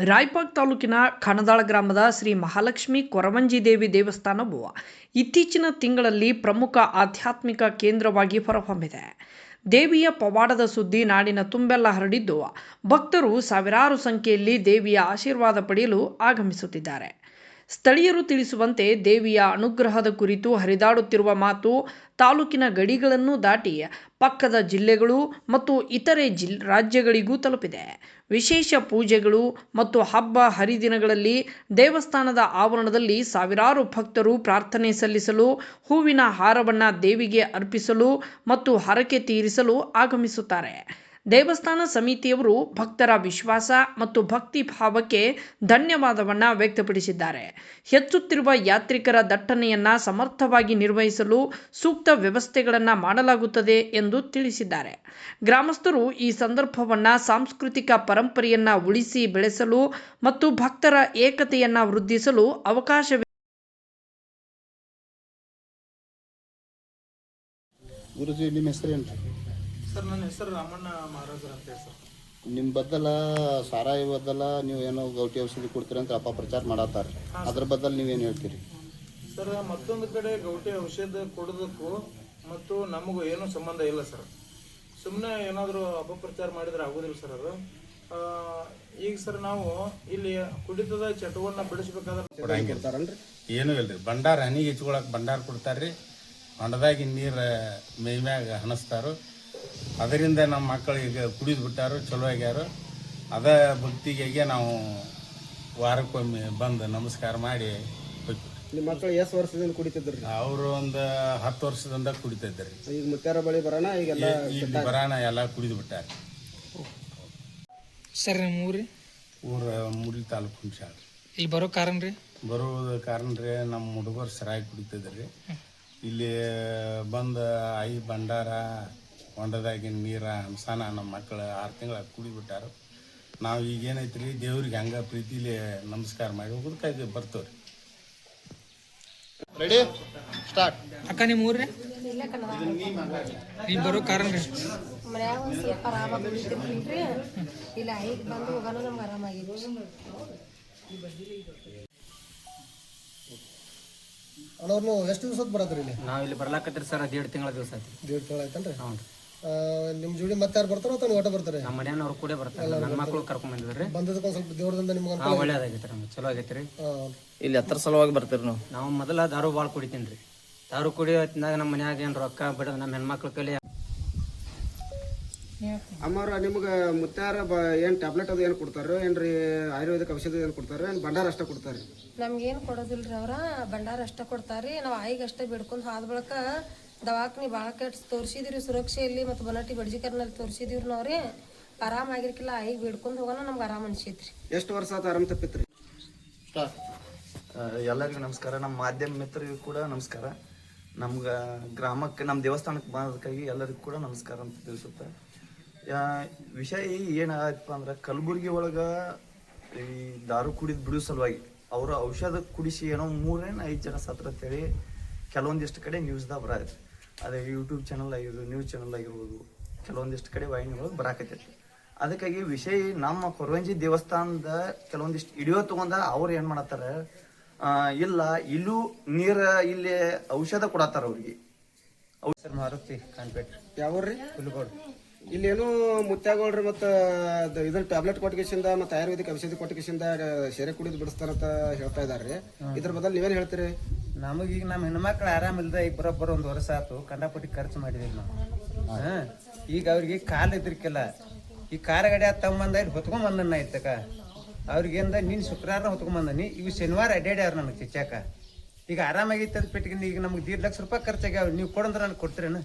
ರಾಯಬಾಗ್ ತಾಲೂಕಿನ ಖಾನದಾಳ ಗ್ರಾಮದ ಶ್ರೀ ಮಹಾಲಕ್ಷ್ಮಿ ಕೊರವಂಜಿ ದೇವಿ ದೇವಸ್ಥಾನವು ಇತ್ತೀಚಿನ ತಿಂಗಳಲ್ಲಿ ಪ್ರಮುಖ ಆಧ್ಯಾತ್ಮಿಕ ಕೇಂದ್ರವಾಗಿ ಹೊರಹೊಮ್ಮಿದೆ. ದೇವಿಯ ಪವಾಡದ ಸುದ್ದಿ ನಾಡಿನ ತುಂಬೆಲ್ಲ ಹರಡಿದ್ದು, ಭಕ್ತರು ಸಾವಿರಾರು ಸಂಖ್ಯೆಯಲ್ಲಿ ದೇವಿಯ ಆಶೀರ್ವಾದ ಪಡೆಯಲು ಆಗಮಿಸುತ್ತಿದ್ದಾರೆ. ಸ್ಥಳೀಯರು ತಿಳಿಸುವಂತೆ ದೇವಿಯ ಅನುಗ್ರಹದ ಕುರಿತು ಹರಿದಾಡುತ್ತಿರುವ ಮಾತು ತಾಲೂಕಿನ ಗಡಿಗಳನ್ನು ದಾಟಿ ಪಕ್ಕದ ಜಿಲ್ಲೆಗಳು ಮತ್ತು ಇತರೆ ಜಿಲ್ ರಾಜ್ಯಗಳಿಗೂ ತಲುಪಿದೆ. ವಿಶೇಷ ಪೂಜೆಗಳು ಮತ್ತು ಹಬ್ಬ ಹರಿದಿನಗಳಲ್ಲಿ ದೇವಸ್ಥಾನದ ಆವರಣದಲ್ಲಿ ಸಾವಿರಾರು ಭಕ್ತರು ಪ್ರಾರ್ಥನೆ ಸಲ್ಲಿಸಲು, ಹೂವಿನ ಹಾರವನ್ನು ದೇವಿಗೆ ಅರ್ಪಿಸಲು ಮತ್ತು ಹರಕೆ ತೀರಿಸಲು ಆಗಮಿಸುತ್ತಾರೆ. ದೇವಸ್ಥಾನ ಸಮಿತಿಯವರು ಭಕ್ತರ ವಿಶ್ವಾಸ ಮತ್ತು ಭಕ್ತಿ ಭಾವಕ್ಕೆ ಧನ್ಯವಾದವನ್ನು ವ್ಯಕ್ತಪಡಿಸಿದ್ದಾರೆ. ಹೆಚ್ಚುತ್ತಿರುವ ಯಾತ್ರಿಕರ ದಟ್ಟಣೆಯನ್ನು ಸಮರ್ಥವಾಗಿ ನಿರ್ವಹಿಸಲು ಸೂಕ್ತ ವ್ಯವಸ್ಥೆಗಳನ್ನು ಮಾಡಲಾಗುತ್ತದೆ ಎಂದು ತಿಳಿಸಿದ್ದಾರೆ. ಗ್ರಾಮಸ್ಥರು ಈ ಸಂದರ್ಭವನ್ನು ಸಾಂಸ್ಕೃತಿಕ ಪರಂಪರೆಯನ್ನು ಉಳಿಸಿ ಬೆಳೆಸಲು ಮತ್ತು ಭಕ್ತರ ಏಕತೆಯನ್ನು ವೃದ್ಧಿಸಲು ಅವಕಾಶ ಗುರುಜಿ, ನಿಮ್ಮ ಹೆಸರೇನು? ಸರ್ ನನ್ನ ಹೆಸರು ರಾಮಣ್ಣ ಮಹಾರಾಜರ ಅಂತ ಹೇಳಿ ಸರ್. ನಿಮ್ಮ ಬದಲ ಸಾರಾಯಿ ಬದಲ ನೀವು ಏನೋ ಗೌಟಿ ಔಷಧಿ ಕೊಡ್ತೀರಿ ಅಂತ ಅಪಪ್ರಚಾರ ಮಾಡತ್ತಾರ. ಅದ್ರ ಬದಲು ನೀವೇನು ಹೇಳ್ತೀರಿ? ಸರ್ ಮತ್ತೊಂದು ಕಡೆ ಗೌಟಿ ಔಷಧ ಕೊಡೋದಕ್ಕೂ ಮತ್ತು ನಮಗೂ ಏನೂ ಸಂಬಂಧ ಇಲ್ಲ ಸರ್. ಸುಮ್ಮನೆ ಏನಾದರೂ ಅಪಪ್ರಚಾರ ಮಾಡಿದ್ರೆ ಆಗೋದಿಲ್ಲ ಸರ್ ಅದು. ಆ, ಈಗ ಸರ್ ನಾವು ಇಲ್ಲಿ ಕುಡಿತದ ಚಟವನ್ನ ಬಿಡಿಸ್ಬೇಕಾದ್ರೆ ಏನೂ ರೀ ಭಂಡಾರ ಹನಿಗೆ ಹಚ್ಕೊಳಕ್ ಭಂಡಾರ ಕೊಡ್ತಾರ್ರಿ. ಹೊಂಡದಾಗಿ ನೀರು ಮೇಯ್ಮ್ಯಾಗ ಹನಸ್ತಾರು. ಅದರಿಂದ ನಮ್ಮ ಮಕ್ಕಳು ಈಗ ಕುಡಿದು ಬಿಟ್ಟಾರು ಚಲೋ ಆಗ್ಯಾರು. ಅದ ಭಕ್ತಿಗೆ ನಾವು ವಾರಕ್ಕೊಮ್ಮೆ ಬಂದು ನಮಸ್ಕಾರ ಮಾಡಿ ನಿಮ್ಮ ಮಕ್ಕಳು ಎಷ್ಟು ವರ್ಷದಿಂದ ಕುಡಿತಿದ್ರು? ಅವರು ಒಂದು ಹತ್ತು ವರ್ಷದಿಂದ ಕುಡಿತಿದ್ರಿ ಈಗ ಮುತ್ಯಾರ ಬಳಿ ಬರೋಣ ಈಗೆಲ್ಲ ಇಲ್ಲಿ ಬರಾಣ ಎಲ್ಲ ಕುಡಿದು ಬಿಟ್ಟಾರೆ. ಸರ್ ನಿಮ್ಮ ಊರಿ? ಊರ ಮುರಿ ತಾಲೂಕು ಹುಣಸಾಳ. ಇಲ್ಲಿ ಬರೋ ಕಾರಣ ರೀ? ಬರೋದು ಕಾರಣ ರೀ ನಮ್ಮ ಹುಡುಗರು ಸರಾಗಿ ಕುಡಿತಿದ್ರಿ ಇಲ್ಲಿ ಬಂದು ಐ ಭಂಡಾರ ಹೊಂಡದಾಗಿನ ನೀರ ಹಂಸಾನ ನಮ್ಮ ಮಕ್ಕಳು ಆರು ತಿಂಗಳ ಕುಡಿಬಿಟ್ಟಾರ ನಾವು ಈಗ ರೀ ದೇವ್ರಿಗೆ ಹಂಗ ಪ್ರೀತಿಲಿ ನಮಸ್ಕಾರ ಮಾಡಿ ಹೋಗೋದಕ್ಕಾಗಿ ಬರ್ತವ್ರಿ. ರೆಡಿ ಸ್ಟಾರ್ಟ್ ಅಕ್ಕ ನಿಮ್ಮ ಊರ್ರಿ? ನೀವು ಬರೋ ಕಾರಣ ರೀ. ಮನ್ಯಾಗ ಒಂದ್ ಸ್ವಲ್ಪ ಆರಾಮಾಗಿ ಉಳಿತಿರ್ಲಿಲ್ರಿ ಇಲ್ಲ ಈಗ ಬಂದು ಹೋಗೋಣ ನಮ್ಗೆ ಆರಾಮಾಗಿತ್ತು. ಅಣ್ಣವ್ರು ಎಷ್ಟು ದಿವ್ಸ ಬರತ್ರಿ ಇಲ್ಲಿ? ನಾವು ಇಲ್ಲಿ ಬರ್ಲಾಕತ್ರಿ ಸರ್ ದೇಡ್ ತಿಂಗಳ ದಿವಸ ಆಯ್ತು. ದೇಡ್ ತಿಂಗಳು ಆಯ್ತಲ್ರಿ ಹ್ಞೂ ನಿಮ್ಮ ಜೋಡಿ ಮತ್ತೆ ಯಾರು ಬರ್ತಾರೋ ಅಥವಾ ಓಟ ಒಟ್ಟ ಬರ್ತಾರೆ? ನಮ್ಮ ಮನೆಯವ್ರು ಕೂಡ ಬರ್ತಾರೆ. ನನ್ನ ಮಕ್ಕಳು ಕರ್ಕೊಂಡ್ ಬಂದಿದ್ರಿ ಬಂದದಕ್ಕೆ ಒಂದ್ ಸ್ವಲ್ಪ ದೇವ್ರದಿಂದ ನಿಮ್ಗೆ ಹಾ ಒಳ್ಳೇದಾಗೈತ್ರಿ ನಮ್ಗೆ ಚಲೋ ಆಗೈತ್ರಿ ಇಲ್ಲಿ ಹತ್ತರ ಸಲುವಾಗಿ ಬರ್ತೀರಿ ನಾವು? ನಾವು ಮೊದಲ ದಾರು ಭಾಳ ಕುಡಿತೀನಿ ರೀ. ದಾರು ಕುಡಿಯೋ ಹೊತ್ತಿನಾಗ ನಮ್ಮ ಮನ್ಯಾಗ ಏನು ರೊಕ್ಕ ಬಿಡ ನಮ್ಮ ಹೆಣ್ಮಕ್ಳ ಕೈಲಿ ಅಮ್ಮವ್ರ ನಿಮ್ಗೆ ಮುತ್ತಾರ ಬ ಏನು ಟ್ಯಾಬ್ಲೆಟ್ ಅದು ಏನು ಕೊಡ್ತಾರೋ ಏನ್ರಿ ಆಯುರ್ವೇದಿಕ್ ಔಷಧಿ ಏನು ಕೊಡ್ತಾರೋ ಏನು ಭಂಡಾರ ಅಷ್ಟೇ ಕೊಡ್ತಾರೆ ನಮ್ಗೇನು ಕೊಡೋದಿಲ್ರಿ ಅವ್ರ. ಭಂಡಾರ ಅಷ್ಟ ಕೊಡ್ತಾರ್ರಿ ನಾವು ಆಯಿಗೆ ಅಷ್ಟೇ ಬಿಡ್ಕೊಂಡು ಹೋದ ಬಳಿಕ ದವಾಖಾನಿ ಭಾಳ ಕೆಟ್ಟ ತೋರಿಸಿದಿರಿ ಸುರಕ್ಷೆಯಲ್ಲಿ ಮತ್ತು ಬನಟಿ ಬಡ್ಜಿಕರ್ನಲ್ಲಿ ತೋರಿಸಿದಿವ್ರಿ ನಾವ್ರಿ. ಆರಾಮಾಗಿರ್ಕಿಲ್ಲ ಈಗ ಬಿಡ್ಕೊಂಡು ಹೋಗೋಣ ನಮ್ಗೆ ಆರಾಮ ಅನ್ಸೈತ್ರಿ. ಎಷ್ಟು ವರ್ಷ ಆತ ಆರಾಮ್ ತಪ್ಪಿತ್ರಿ? ಎಲ್ಲರಿಗೂ ನಮಸ್ಕಾರ. ನಮ್ಮ ಮಾಧ್ಯಮ ಮಿತ್ರರಿಗೂ ಕೂಡ ನಮಸ್ಕಾರ. ನಮ್ಗೆ ಗ್ರಾಮಕ್ಕೆ ನಮ್ಮ ದೇವಸ್ಥಾನಕ್ಕೆ ಬಂದಕ್ಕಾಗಿ ಎಲ್ಲರಿಗೂ ಕೂಡ ನಮಸ್ಕಾರ ಅಂತ ತಿಳಿಸುತ್ತೆ. ಯಾ- ವಿಷಯ ಏನಾಗತ್ತಪ್ಪ ಅಂದ್ರೆ ಕಲಬುರ್ಗಿ ಒಳಗೆ ಈ ದಾರು ಕುಡಿದು ಬಿಡೋ ಸಲುವಾಗಿ ಅವರು ಔಷಧ ಕುಡಿಸಿ ಏನೋ ಮೂರೇನು ಐದು ಜನ ಸತ್ರ ಅಂತೇಳಿ ಕೆಲವೊಂದಿಷ್ಟು ಕಡೆ ನ್ಯೂಸ್ದಾಗ ಬರತ್ತೆ ಅದೇ ಯೂಟ್ಯೂಬ್ ಚಾನಲ್ ಆಗಿರ್ಬೋದು ನ್ಯೂಸ್ ಚಾನಲ್ ಆಗಿರ್ಬೋದು ಕೆಲವೊಂದಿಷ್ಟು ಕಡೆ ವಾಹಿನಿಗಳು ಬರಾಕತ್ತೈತಿ. ಅದಕ್ಕಾಗಿ ವಿಷಯ ನಮ್ಮ ಕೊರವಂಜಿ ದೇವಸ್ಥಾನದ ಕೆಲವೊಂದಿಷ್ಟು ವಿಡಿಯೋ ತಗೊಂಡ ಅವ್ರು ಏನು ಮಾಡತ್ತಾರ? ಇಲ್ಲ ಇಲ್ಲೂ ನೀರ ಇಲ್ಲಿ ಔಷಧ ಕೊಡತ್ತಾರ ಅವ್ರಿಗೆ. ಔಷಧ ಮಾರುತಿ ಕಾನ್ಪೇಟ್ ಯಾವ್ರಿ ಇಲ್ಲೇನೂ ಮುತ್ಯಾಗೋಳ್ರಿ ಮತ್ತು ಇದ್ರ ಟ್ಯಾಬ್ಲೆಟ್ ಕೊಟ್ಟಿಗೆಸಿಂದ ಮತ್ತು ಆಯುರ್ವೇದಿಕ್ ಔಷಧಿ ಕೊಟ್ಟಿಗೆಸಿಂದ ಸೇರೆ ಕುಡಿದು ಬಿಡಿಸ್ತಾರಂತ ಹೇಳ್ತಾ ಇದಾರ್ರಿ. ಇದ್ರ ಬದಲು ನೀವೇನು ಹೇಳ್ತೀರಿ? ನಮಗೀಗ ನಮ್ಮ ಹೆಣ್ಮಕ್ಳು ಆರಾಮಿಲ್ದ ಈಗ ಬರೋಬ್ಬರ ಒಂದು ವರ್ಷ ಆತು, ಕಂಡಪಟ್ಟಿ ಖರ್ಚು ಮಾಡಿದೀವಿ ನಾವು. ಹಾ, ಈಗ ಅವ್ರಿಗೆ ಕಾಲು ಇದ್ರಿಕಿಲ್ಲ ಈ ಕಾರಗಡೆ ತಮ್ಮಂದ ಇಲ್ಲಿ ಬಂದ ಐತಕ ಅವ್ರಿಗೆಂದ ನೀನ್ ಶುಕ್ರವಾರ ಹೊತ್ಕೊಂಡ್ ಬಂದನಿ ಇವು ಶನಿವಾರ ಅಡ್ಡಾಡ್ಯಾರ ನನಗೆ ಚಿಚ್ಚಾಕ ಈಗ ಆರಾಮಾಗಿತ್ತು ಪೆಟ್ಟಿಗೆ ಈಗ ನಮ್ಗೆ ದೀಡ್ ಲಕ್ಷ ರೂಪಾಯಿ ಖರ್ಚಾಗ್ಯಾವ, ನೀವು ಕೊಡಂದ್ರೆ ನನಗೆ ಕೊಡ್ತೀರೇನು?